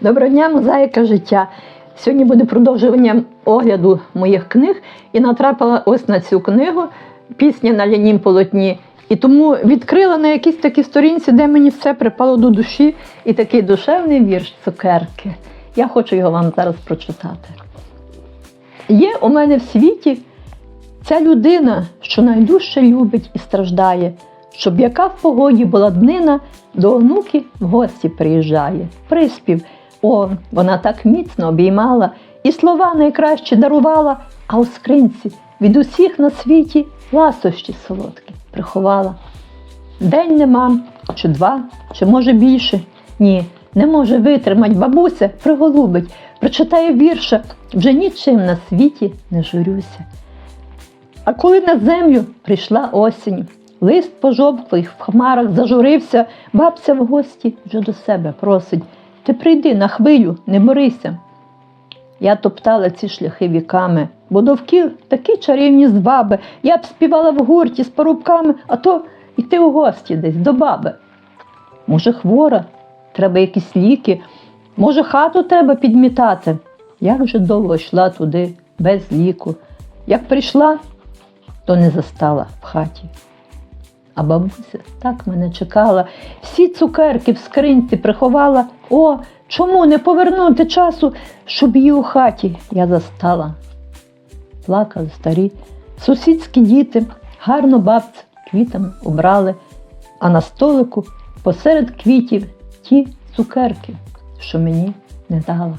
Доброго дня, мозаїка життя. Сьогодні буде продовжування огляду моїх книг і натрапила ось на цю книгу Пісня на лянім полотні. І тому відкрила на якійсь такій сторінці, де мені все припало до душі, і такий душевний вірш цукерки. Я хочу його вам зараз прочитати. Є у мене в світі ця людина, що найдужче любить і страждає, щоб яка в погоді була днина, до онуки в гості приїжджає. Приспів, о, вона так міцно обіймала і слова найкраще дарувала, а у скринці від усіх на світі ласощі солодкі приховала. День нема, чи два, чи може більше. Ні, не може витримать бабуся, приголубить, прочитає вірша, вже нічим на світі не журюся. А коли на землю прийшла осінь, лист пожовклий в хмарах зажурився, бабця в гості вже до себе просить. Ти прийди на хвилю, не борися. Я топтала ці шляхи віками, бо довкіл такі чарівні зваби. Я б співала в гурті з парубками, а то йти у гості десь до баби. Може, хвора, треба якісь ліки, може, хату треба підмітати. Як вже довго йшла туди без ліку. Як прийшла, то не застала в хаті. А бабуся так мене чекала, всі цукерки в скринці приховала. О, чому не повернути часу, щоб її у хаті я застала? Плакали старі, сусідські діти, гарно бабця квітами убрали, а на столику посеред квітів ті цукерки, що мені не дала.